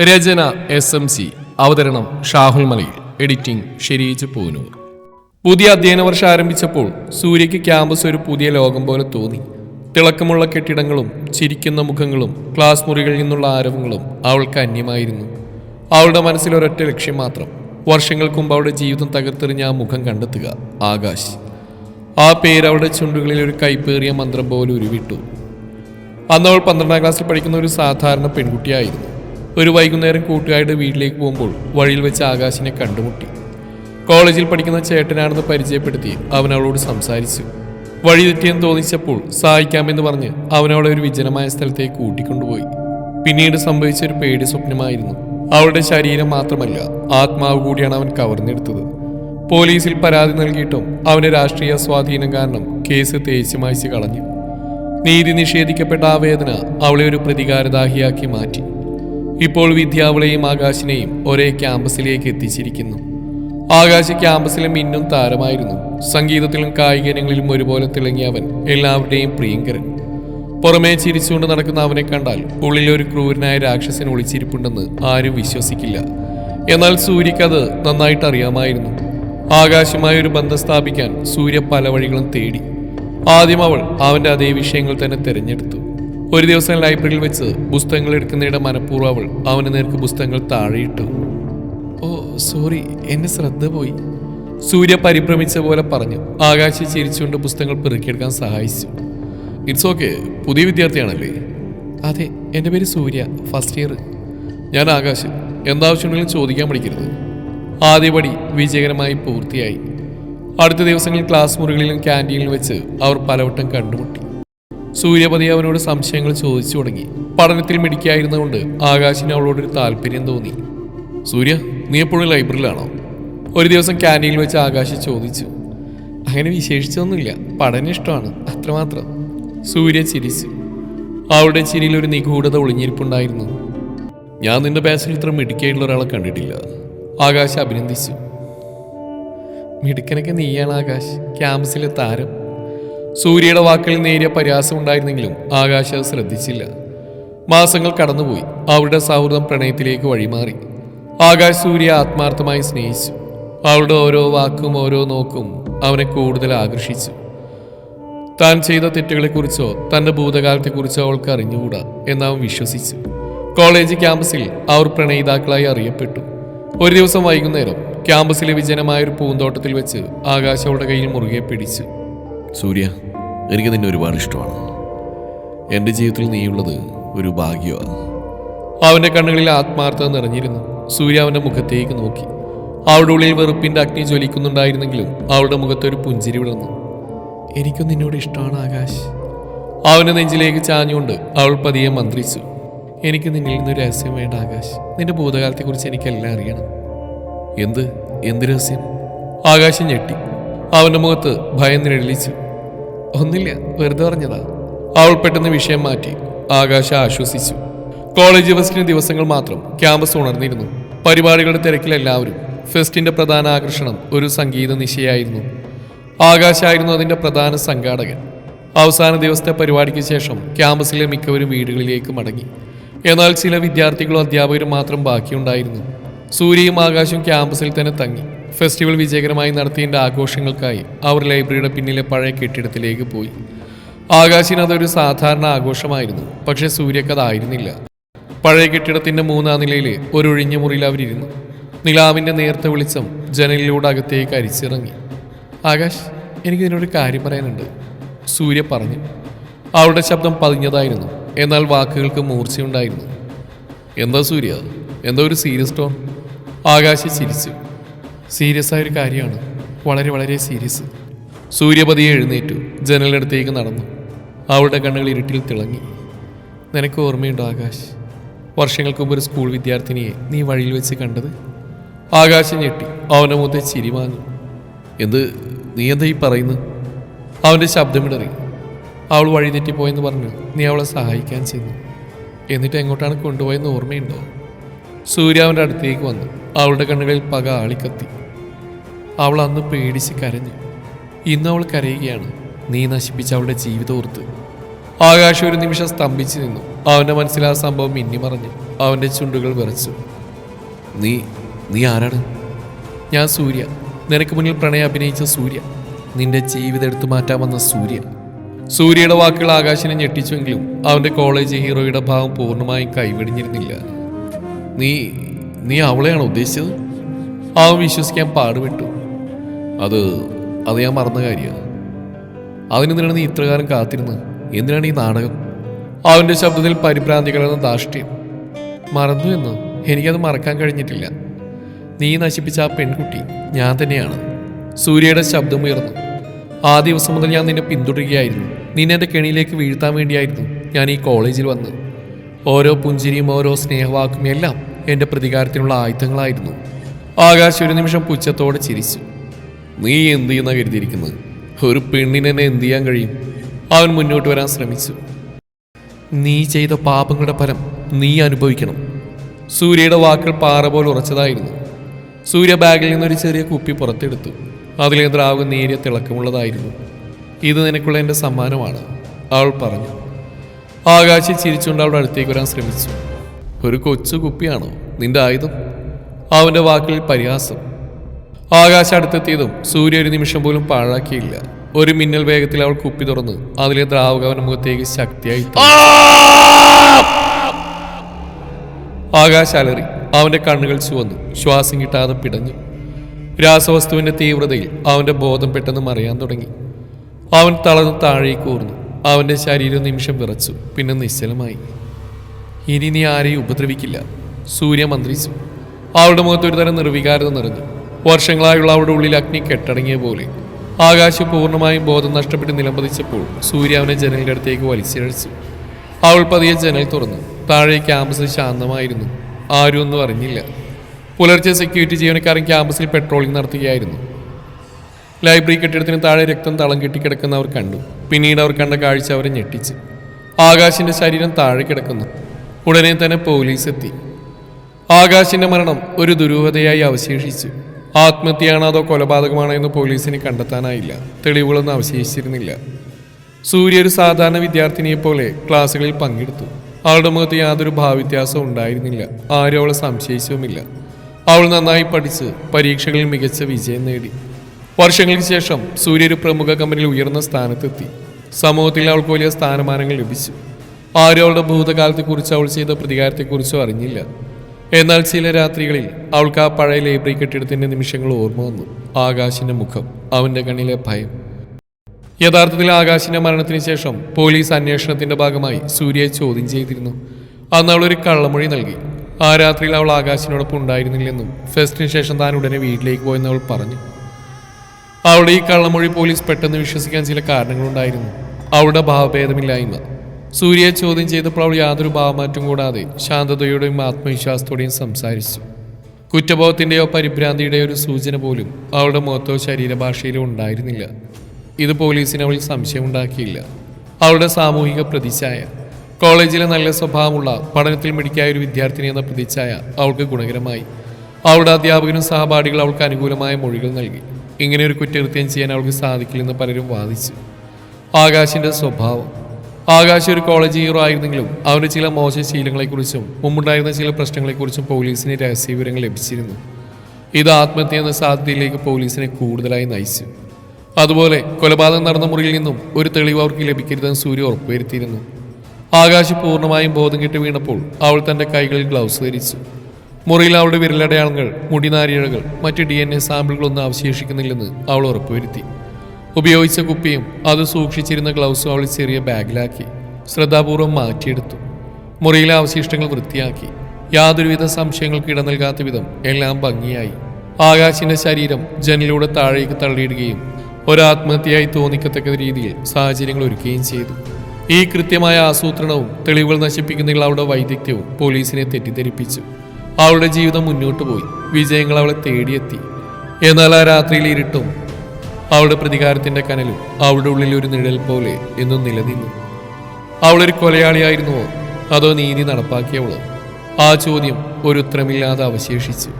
രചന S M C അവതരണം ഷാഹുൽ മലയിൽ editing Shereej Poonoor. പുതിയ അധ്യയന വർഷം ആരംഭിച്ചപ്പോൾ സൂര്യയ്ക്ക് ക്യാമ്പസ് ഒരു പുതിയ ലോകം പോലെ തോന്നി. തിളക്കമുള്ള കെട്ടിടങ്ങളും ചിരിക്കുന്ന മുഖങ്ങളും ക്ലാസ് മുറികളിൽ നിന്നുള്ള ആരവങ്ങളും അവൾക്ക് അന്യമായിരുന്നു. അവളുടെ മനസ്സിൽ ഒരൊറ്റ ലക്ഷ്യം മാത്രം വർഷങ്ങൾക്ക് മുമ്പ് അവളുടെ ജീവിതം തകർത്തെറിഞ്ഞ ആ മുഖം കണ്ടെത്തുക ആകാശ്. ആ പേര് അവളുടെ ചുണ്ടുകളിൽ ഒരു കൈപ്പേറിയ മന്ത്രം പോലെ ഉരുവിട്ടു. അന്ന് അവൾ പന്ത്രണ്ടാം ക്ലാസ്സിൽ പഠിക്കുന്ന ഒരു സാധാരണ പെൺകുട്ടിയായിരുന്നു. ഒരു വൈകുന്നേരം കൂട്ടുകാരുടെ വീട്ടിലേക്ക് പോകുമ്പോൾ വഴിയിൽ വെച്ച് ആകാശിനെ കണ്ടുമുട്ടി. കോളേജിൽ പഠിക്കുന്ന ചേട്ടനാണെന്ന് പരിചയപ്പെടുത്തി അവൻ അവളോട് സംസാരിച്ചു. വഴി തെറ്റിയെന്ന് തോന്നിച്ചപ്പോൾ സഹായിക്കാമെന്ന് പറഞ്ഞ് അവനവളെ ഒരു വിജനമായ സ്ഥലത്തേക്ക് കൂട്ടിക്കൊണ്ടുപോയി. പിന്നീട് സംഭവിച്ച ഒരു പേടി സ്വപ്നമായിരുന്നു. അവളുടെ ശരീരം മാത്രമല്ല ആത്മാവ് കൂടിയാണ് അവൻ കവർന്നെടുത്തത്. പോലീസിൽ പരാതി നൽകിയിട്ടും അവന് രാഷ്ട്രീയ സ്വാധീനം കാരണം കേസ് തേച്ചു മായ്ച്ച് കളഞ്ഞു. നീതി നിഷേധിക്കപ്പെട്ട ആ വേദന അവളെ ഒരു പ്രതികാരദാഹിയാക്കി മാറ്റി. ഇപ്പോൾ വിദ്യാവളയും ആകാശിനെയും ഒരേ ക്യാമ്പസിലേക്ക് എത്തിച്ചിരിക്കുന്നു. ആകാശ ക്യാമ്പസിലെ മിന്നും താരമായിരുന്നു. സംഗീതത്തിലും കായിക ഇനങ്ങളിലും ഒരുപോലെ തിളങ്ങിയ അവൻ എല്ലാവരുടെയും പ്രിയങ്കരൻ. പുറമേ ചിരിച്ചുകൊണ്ട് നടക്കുന്ന അവനെ കണ്ടാൽ ഉള്ളിൽ ഒരു ക്രൂരനായ രാക്ഷസൻ ഒളിച്ചിരിപ്പുണ്ടെന്ന് ആരും വിശ്വസിക്കില്ല. എന്നാൽ സൂര്യക്ക് അത് നന്നായിട്ട് അറിയാമായിരുന്നു. ആകാശമായ ഒരു ബന്ധം സ്ഥാപിക്കാൻ സൂര്യ പല വഴികളും തേടി. ആദ്യം അവൾ അവന്റെ അതേ വിഷയങ്ങൾ തന്നെ തിരഞ്ഞെടുത്തു. ഒരു ദിവസം ലൈബ്രറിയിൽ വെച്ച് പുസ്തകങ്ങൾ എടുക്കുന്നതിടെ മനഃപൂർവം അവൾ അവന് നേർക്ക് പുസ്തകങ്ങൾ താഴെയിട്ടു. ഓ സോറി എന്നെ ശ്രദ്ധ പോയി. സൂര്യ പരിഭ്രമിച്ച പോലെ പറഞ്ഞു. ആകാശി ചിരിച്ചുകൊണ്ട് പുസ്തകങ്ങൾ പെറുക്കിയെടുക്കാൻ സഹായിച്ചു. ഇറ്റ്സ് ഓക്കെ പുതിയ വിദ്യാർത്ഥിയാണല്ലേ? അതെ എന്റെ പേര് സൂര്യ. ഫസ്റ്റ് ഇയർ ഞാൻ ആകാശ്. എന്താവശ്യമുണ്ടെങ്കിലും ചോദിക്കാൻ പഠിക്കരുത് ആദ്യപടി വിജയകരമായി പൂർത്തിയായി. അടുത്ത ദിവസങ്ങളിൽ ക്ലാസ് മുറികളിലും ക്യാന്റീനിലും വെച്ച് അവർ പലവട്ടം കണ്ടുമുട്ടി. സൂര്യപതി അവനോട് സംശയങ്ങൾ ചോദിച്ചു തുടങ്ങി. പഠനത്തിൽ മിടിക്കായിരുന്നതുകൊണ്ട് ആകാശിന് അവളോടൊരു താല്പര്യം തോന്നി. സൂര്യ നീ എപ്പോഴും ലൈബ്രറിയിലാണോ? ഒരു ദിവസം ക്യാന്റീനിൽ വെച്ച് ആകാശ് ചോദിച്ചു. അങ്ങനെ വിശേഷിച്ചൊന്നുമില്ല. പഠനം ഇഷ്ടമാണ്. അത്രമാത്രം. സൂര്യ ചിരിച്ചു. അവളുടെ ചിരിയിൽ ഒരു നിഗൂഢത ഒളിഞ്ഞിരിപ്പുണ്ടായിരുന്നു. ഞാൻ നിന്റെ ബാച്ചിൽ ഇത്ര മിടുക്കായിട്ടുള്ള ഒരാളെ കണ്ടിട്ടില്ല. ആകാശ് അഭിനന്ദിച്ചു. മിടുക്കനൊക്കെ നീയാണ് ആകാശ്. ക്യാമ്പസിലെ താരം. സൂര്യയുടെ വാക്കിൽ നേരിയ പരിഹാസം ഉണ്ടായിരുന്നെങ്കിലും ആകാശ് ശ്രദ്ധിച്ചില്ല. മാസങ്ങൾ കടന്നുപോയി. അവരുടെ സൗഹൃദം പ്രണയത്തിലേക്ക് വഴിമാറി. ആകാശ് സൂര്യ ആത്മാർത്ഥമായി സ്നേഹിച്ചു. അവളുടെ ഓരോ വാക്കും ഓരോ നോക്കും അവനെ കൂടുതൽ ആകർഷിച്ചു. താൻ ചെയ്ത തെറ്റുകളെക്കുറിച്ചോ തന്റെ ഭൂതകാലത്തെക്കുറിച്ചോ അവൾക്ക് അറിഞ്ഞുകൂടാ എന്ന് അവൻ വിശ്വസിച്ചു. കോളേജ് ക്യാമ്പസിൽ അവർ പ്രണയിതാക്കളായി അറിയപ്പെട്ടു. ഒരു ദിവസം വൈകുന്നേരം ക്യാമ്പസിലെ വിജനമായ ഒരു പൂന്തോട്ടത്തിൽ വെച്ച് ആകാശ് അവളുടെ കയ്യിൽ മുറുകെ പിടിച്ചു. സൂര്യ എനിക്ക് നിന്നെ ഒരുപാട് ഇഷ്ടമാണ്. എന്റെ ജീവിതത്തിൽ നീയുള്ളത് ഒരു ഭാഗ്യമാണ്. അവന്റെ കണ്ണുകളിൽ ആത്മാർത്ഥത നിറഞ്ഞിരുന്നു. സൂര്യ അവന്റെ മുഖത്തേക്ക് നോക്കി. അവളുടെ ഉള്ളിൽ വെറുപ്പിന്റെ അഗ്നി ജ്വലിക്കുന്നുണ്ടായിരുന്നെങ്കിലും അവളുടെ മുഖത്ത് ഒരു പുഞ്ചിരി വിളന്നു എനിക്കും നിന്നോട് ഇഷ്ടമാണ് ആകാശ്. അവന്റെ നെഞ്ചിലേക്ക് ചാഞ്ഞുകൊണ്ട് അവൾ പതിയെ മന്ത്രിച്ചു. എനിക്ക് നിന്നിൽ നിന്ന് രഹസ്യം വേണ്ട ആകാശ്. നിന്റെ ഭൂതകാലത്തെക്കുറിച്ച് എനിക്കെല്ലാം അറിയണം. എന്ത്? എന്ത് രഹസ്യം? ആകാശം ഞെട്ടി. അവന്റെ മുഖത്ത് ഭയം നിഴലിച്ചു. ഒന്നില്ല വെറുതെ പറഞ്ഞതാ. അവൾ പെട്ടെന്ന് വിഷയം മാറ്റി. ആകാശ ആശ്വസിച്ചു. കോളേജ് ഫെസ്റ്റിന് ദിവസങ്ങൾ മാത്രം ക്യാമ്പസ് ഉണർന്നിരുന്നു. പരിപാടികളുടെ തിരക്കിൽ എല്ലാവരും ഫെസ്റ്റിന്റെ പ്രധാന ആകർഷണം ഒരു സംഗീത നിശയായിരുന്നു. ആകാശായിരുന്നു അതിന്റെ പ്രധാന സംഘാടകൻ. അവസാന ദിവസത്തെ പരിപാടിക്ക് ശേഷം ക്യാമ്പസിലെ മിക്കവരും വീടുകളിലേക്ക് മടങ്ങി. എന്നാൽ ചില വിദ്യാർത്ഥികളും അധ്യാപകരും മാത്രം ബാക്കിയുണ്ടായിരുന്നു. സൂര്യയും ആകാശവും ക്യാമ്പസിൽ തന്നെ തങ്ങി. ഫെസ്റ്റിവൽ വിജയകരമായി നടത്തിയതിന്റെ ആഘോഷങ്ങൾക്കായി അവർ ലൈബ്രറിയുടെ പിന്നിലെ പഴയ കെട്ടിടത്തിലേക്ക് പോയി. ആകാശിന് അതൊരു സാധാരണ ആഘോഷമായിരുന്നു പക്ഷേ സൂര്യക്കതായിരുന്നില്ല പഴയ കെട്ടിടത്തിന്റെ മൂന്നാം നിലയിലെ ഒരു മുറിയിൽ അവരിരുന്നു. നിലാവിന്റെ നേർത്ത വെളിച്ചം ജനലിലൂടെ അകത്തേക്ക് അരിച്ചിറങ്ങി. ആകാശ് എനിക്കിതിനൊരു കാര്യം പറയാനുണ്ട് സൂര്യ പറഞ്ഞു. അവളുടെ ശബ്ദം പതിഞ്ഞതായിരുന്നു എന്നാൽ വാക്കുകൾക്ക് മൂർച്ചയുണ്ടായിരുന്നു. എന്താ സൂര്യ? എന്താ ഒരു സീരിയസ് ടോൺ? ആകാശ് ചിരിച്ചു. സീരിയസ് ആയൊരു കാര്യമാണ്. വളരെ വളരെ സീരിയസ്. സൂര്യപതിയെ എഴുന്നേറ്റു. ജനലിനടുത്തേക്ക് നടന്നു. അവളുടെ കണ്ണുകൾ ഇരുട്ടിൽ തിളങ്ങി. നിനക്ക് ഓർമ്മയുണ്ടോ ആകാശ്? വർഷങ്ങൾക്ക് മുമ്പ് ഒരു സ്കൂൾ വിദ്യാർത്ഥിനിയെ നീ വഴിയിൽ വെച്ച് കണ്ടത്? ആകാശം ഞെട്ടി. അവന്റെ മുഖത്തെ ചിരി വാങ്ങി എന്ത്? നീ എന്താ ഈ പറയുന്നത്? അവന്റെ ശബ്ദമിടറി. അവൾ വഴി തെറ്റിപ്പോയെന്ന് പറഞ്ഞു. നീ അവളെ സഹായിക്കാൻ ചെന്നു. എന്നിട്ട് എങ്ങോട്ടാണ് കൊണ്ടുപോയെന്ന് ഓർമ്മയുണ്ടോ? സൂര്യ അവന്റെ അടുത്തേക്ക് വന്നു. അവളുടെ കണ്ണുകളിൽ പക ആളിക്കത്തി. അവൾ അന്ന് പേടിച്ച് കരഞ്ഞു. ഇന്ന് അവൾ കരയുകയാണ്. നീ നശിപ്പിച്ച അവളുടെ ജീവിതം ഓർത്ത്. ആകാശം ഒരു നിമിഷം സ്തംഭിച്ചു നിന്നു. അവന്റെ മനസ്സിൽ ആ സംഭവം മിന്നിമറഞ്ഞു അവന്റെ ചുണ്ടുകൾ വിറച്ചു. നീ നീ ആരാണ്? ഞാൻ സൂര്യ. നിനക്ക് മുന്നിൽ പ്രണയം അഭിനയിച്ച സൂര്യ. നിന്റെ ജീവിതം എടുത്തു മാറ്റാൻ വന്ന സൂര്യ. സൂര്യയുടെ വാക്കുകൾ ആകാശിനെ ഞെട്ടിച്ചുവെങ്കിലും അവന്റെ കോളേജ് ഹീറോയുടെ ഭാവം പൂർണമായും കൈവെടിഞ്ഞിരുന്നില്ല. നീ നീ അവളെയാണ് ഉദ്ദേശിച്ചത്? അവൻ വിശ്വസിക്കാൻ പാടുപെട്ടു. അത് അത് ഞാൻ മറന്ന കാര്യമാണ്. അതിനെന്തിനാണ് നീ ഇത്രകാലം കാത്തിരുന്നത്? എന്തിനാണ് ഈ നാടകം? അവന്റെ ശബ്ദത്തിൽ പരിഭ്രാന്തി കലർന്ന ധാഷ്ട്യം മറന്നു എന്ന് എനിക്കത് മറക്കാൻ കഴിഞ്ഞിട്ടില്ല. നീ നശിപ്പിച്ച ആ പെൺകുട്ടി ഞാൻ തന്നെയാണ്. സൂര്യയുടെ ശബ്ദം ഉയർന്നു. ആ ദിവസം മുതൽ ഞാൻ നിന്നെ പിന്തുടരുകയായിരുന്നു. നിന്നെ എന്റെ കെണിയിലേക്ക് വീഴ്ത്താൻ വേണ്ടിയായിരുന്നു ഞാൻ ഈ കോളേജിൽ വന്ന് ഓരോ പുഞ്ചിരിയും ഓരോ സ്നേഹവാക്കും എല്ലാം എന്റെ പ്രതികാരത്തിനുള്ള ആയുധങ്ങളായിരുന്നു. ആകാശ ഒരു നിമിഷം പുച്ഛത്തോടെ ചിരിച്ചു. നീ എന്ത് ചെയ്യുന്ന കരുതിയിരിക്കുന്നത്? ഒരു പെണ്ണിനെ എന്ത് ചെയ്യാൻ കഴിയും? അവൻ മുന്നോട്ട് വരാൻ ശ്രമിച്ചു. നീ ചെയ്ത പാപങ്ങളുടെ ഫലം നീ അനുഭവിക്കണം. സൂര്യയുടെ വാക്കുകൾ പാറ പോലെ ഉറച്ചതായിരുന്നു. സൂര്യ ബാഗിൽ നിന്നൊരു ചെറിയ കുപ്പി പുറത്തെടുത്തു. അതിലെ ദ്രാവകം നേരിയ തിളക്കമുള്ളതായിരുന്നു. ഇത് നിനക്കുള്ള എന്റെ സമ്മാനമാണ് അവൾ പറഞ്ഞു. ആകാശി ചിരിച്ചുകൊണ്ട് അവളുടെ അടുത്തേക്ക് വരാൻ ശ്രമിച്ചു. ഒരു കൊച്ചു കുപ്പിയാണോ നിന്റെ ആയുധം? അവന്റെ വാക്കിൽ പരിഹാസം. ആകാശം അടുത്തെത്തിയതും സൂര്യ ഒരു നിമിഷം പോലും പാഴാക്കിയില്ല. ഒരു മിന്നൽ വേഗത്തിൽ അവൾ കുപ്പി തുറന്ന് അതിലെ ദ്രാവകവന മുഖത്തേക്ക് ശക്തിയായി ആകാശ അലറി അവന്റെ കണ്ണുകൾ ചുവന്നു ശ്വാസം കിട്ടാതെ പിടഞ്ഞു. രാസവസ്തുവിന്റെ തീവ്രതയിൽ അവന്റെ ബോധം പെട്ടെന്ന് മറിയാൻ തുടങ്ങി. അവൻ തളർന്ന് താഴേക്ക് ഊർന്നു. അവന്റെ ശരീരം നിമിഷം വിറച്ചു പിന്നെ നിശ്ചലമായി. ഇനി നീ ആരെയും ഉപദ്രവിക്കില്ല സൂര്യ മന്ത്രിച്ചു അവളുടെ മുഖത്ത് ഒരു തരം നിർവികാരത നിറഞ്ഞു. വർഷങ്ങളായുള്ള അവിടെ ഉള്ളിൽ അഗ്നി കെട്ടടങ്ങിയ പോലെ. ആകാശം പൂർണമായും ബോധം നഷ്ടപ്പെട്ട് നിലംപതിച്ചപ്പോൾ സൂര്യ അവനെ ജനലിന്റെ അടുത്തേക്ക് വലിച്ചിഴച്ചു. അവൾ പതിയെ ജനൽ തുറന്നു. താഴെ ക്യാമ്പസ് ശാന്തമായിരുന്നു. ആരും ഒന്നും അറിഞ്ഞില്ല. പുലർച്ചെ സെക്യൂരിറ്റി ജീവനക്കാരൻ ക്യാമ്പസിൽ പെട്രോളിംഗ് നടത്തുകയായിരുന്നു. ലൈബ്രറി കെട്ടിടത്തിന് താഴെ രക്തം തളം കെട്ടിക്കിടക്കുന്ന അവർ കണ്ടു. പിന്നീട് അവർ കണ്ട കാഴ്ച അവരെ ഞെട്ടിച്ച്. ആകാശിന്റെ ശരീരം താഴെ കിടക്കുന്നു. ഉടനെ തന്നെ പോലീസ് എത്തി. ആകാശിന്റെ മരണം ഒരു ദുരൂഹതയായി അവശേഷിച്ചു. ആത്മഹത്യയാണോ അതോ കൊലപാതകമാണോ എന്ന് പോലീസിന് കണ്ടെത്താനായില്ല. തെളിവുകളൊന്നും അവശേഷിച്ചിരുന്നില്ല. സൂര്യ ഒരു സാധാരണ വിദ്യാർത്ഥിനിയെ പോലെ ക്ലാസ്സുകളിൽ പങ്കെടുത്തു. അവളുടെ മുഖത്ത് യാതൊരു ഭാവവ്യത്യാസവും ഉണ്ടായിരുന്നില്ല. ആരും അവളെ സംശയിച്ചുമില്ല. അവൾ നന്നായി പഠിച്ച് പരീക്ഷകളിൽ മികച്ച വിജയം നേടി. വർഷങ്ങൾക്ക് ശേഷം സൂര്യ ഒരു പ്രമുഖ കമ്പനിയിൽ ഉയർന്ന സ്ഥാനത്തെത്തി. സമൂഹത്തിൽ അവൾക്ക് വലിയ സ്ഥാനമാനങ്ങൾ ലഭിച്ചു. ആരും അവളുടെ ഭൂതകാലത്തെക്കുറിച്ച് അവൾ ചെയ്ത പ്രതികാരത്തെക്കുറിച്ചോ അറിഞ്ഞില്ല. എന്നാൽ ചില രാത്രികളിൽ അവൾക്ക് ആ പഴയ ലൈബ്രറി കെട്ടിടത്തിന്റെ നിമിഷങ്ങൾ ഓർമ്മ വന്നു. ആകാശിന്റെ മുഖം അവന്റെ കണ്ണിലെ ഭയം. യഥാർത്ഥത്തിൽ ആകാശിന്റെ മരണത്തിന് ശേഷം പോലീസ് അന്വേഷണത്തിന്റെ ഭാഗമായി സൂര്യയെ ചോദ്യം ചെയ്തിരുന്നു. അന്ന് അവൾ ഒരു കള്ളമൊഴി നൽകി. ആ രാത്രിയിൽ അവൾ ആകാശിനോടൊപ്പം ഉണ്ടായിരുന്നില്ലെന്നും ഫെസ്റ്റിന് ശേഷം താൻ ഉടനെ വീട്ടിലേക്ക് പോയെന്ന് അവൾ പറഞ്ഞു. അവളുടെ ഈ കള്ളമൊഴി പോലീസ് പെട്ടെന്ന് വിശ്വസിക്കാൻ ചില കാരണങ്ങളുണ്ടായിരുന്നു. അവളുടെ ഭാവഭേദമില്ലായ്മ. സൂര്യയെ ചോദ്യം ചെയ്തപ്പോൾ അവൾ യാതൊരു ഭാവമാറ്റം കൂടാതെ ശാന്തതയോടെയും ആത്മവിശ്വാസത്തോടെയും സംസാരിച്ചു. കുറ്റബോധത്തിന്റെയോ പരിഭ്രാന്തിയുടെയോ ഒരു സൂചന പോലും അവളുടെ മുഖത്തോ ശരീരഭാഷയിലോ ഉണ്ടായിരുന്നില്ല. ഇത് പോലീസിന് അവളിൽ സംശയമുണ്ടാക്കിയില്ല. അവളുടെ സാമൂഹിക പ്രതിച്ഛായ. കോളേജിലെ നല്ല സ്വഭാവമുള്ള പഠനത്തിൽ മിടിക്കായ ഒരു വിദ്യാർത്ഥിനി എന്ന പ്രതിച്ഛായ അവൾക്ക് ഗുണകരമായി. അവളുടെ അധ്യാപകനും സഹപാഠികൾ അവൾക്ക് അനുകൂലമായ മൊഴികൾ നൽകി. ഇങ്ങനെ ഒരു കുറ്റകൃത്യം ചെയ്യാൻ അവൾക്ക് സാധിക്കില്ലെന്ന് പലരും വാദിച്ചു. ആകാശിന്റെ സ്വഭാവം. ആകാശ് ഒരു കോളേജ് ഹീറോ ആയിരുന്നെങ്കിലും അവന്റെ ചില മോശ ശീലങ്ങളെക്കുറിച്ചും മുമ്പുണ്ടായിരുന്ന ചില പ്രശ്നങ്ങളെക്കുറിച്ചും പോലീസിന് രഹസ്യ വിവരങ്ങൾ ലഭിച്ചിരുന്നു. ഇത് ആത്മഹത്യ എന്ന സാധ്യതയിലേക്ക് പോലീസിനെ കൂടുതലായി നയിച്ചു. അതുപോലെ കൊലപാതകം നടന്ന മുറിയിൽ നിന്നും ഒരു തെളിവ് അവർക്ക് ലഭിക്കരുതെന്ന് സൂര്യ ഉറപ്പുവരുത്തിയിരുന്നു. ആകാശ് പൂർണമായും ബോധം കെട്ട് വീണപ്പോൾ അവൾ തന്റെ കൈകളിൽ ഗ്ലൗസ് ധരിച്ചു. മുറിയിൽ അവളുടെ വിരലടയാളങ്ങൾ മുടിനാരിഴകൾ മറ്റ് ഡി എൻ എ സാമ്പിളുകളൊന്നും അവശേഷിക്കുന്നില്ലെന്ന് അവൾ ഉറപ്പുവരുത്തി. ഉപയോഗിച്ച കുപ്പിയും അത് സൂക്ഷിച്ചിരുന്ന ഗ്ലൗസും അവൾ ചെറിയ ബാഗിലാക്കി ശ്രദ്ധാപൂർവം മാറ്റിയെടുത്തു. മുറിയിലെ അവശിഷ്ടങ്ങൾ വൃത്തിയാക്കി. യാതൊരുവിധ സംശയങ്ങൾക്ക് ഇട നൽകാത്ത വിധം എല്ലാം ഭംഗിയായി. ആകാശിന്റെ ശരീരം ജനലിലൂടെ താഴേക്ക് തള്ളിയിടുകയും ഒരാത്മഹത്യയായി തോന്നിക്കത്തക്ക രീതിയിൽ സാഹചര്യങ്ങൾ ഒരുക്കുകയും ചെയ്തു. ഈ കൃത്യമായ ആസൂത്രണവും തെളിവുകൾ നശിപ്പിക്കുന്നതിൽ അവളുടെ വൈദഗ്ധ്യവും പോലീസിനെ തെറ്റിദ്ധരിപ്പിച്ചു. അവളുടെ ജീവിതം മുന്നോട്ട് പോയി. വിജയങ്ങൾ അവളെ തേടിയെത്തി. എന്നാൽ ആ രാത്രിയിൽ ഇരുട്ടും അവളുടെ പ്രതികാരത്തിന്റെ കനലും അവളുടെ ഉള്ളിൽ ഒരു നിഴൽ പോലെ എന്നും നിലനിന്നു. അവളൊരു കൊലയാളിയായിരുന്നുവോ? അതോ നീതി നടപ്പാക്കിയവളോ? ആ ചോദ്യം ഒരു ഉത്തരമില്ലാതെ അവശേഷിച്ചു.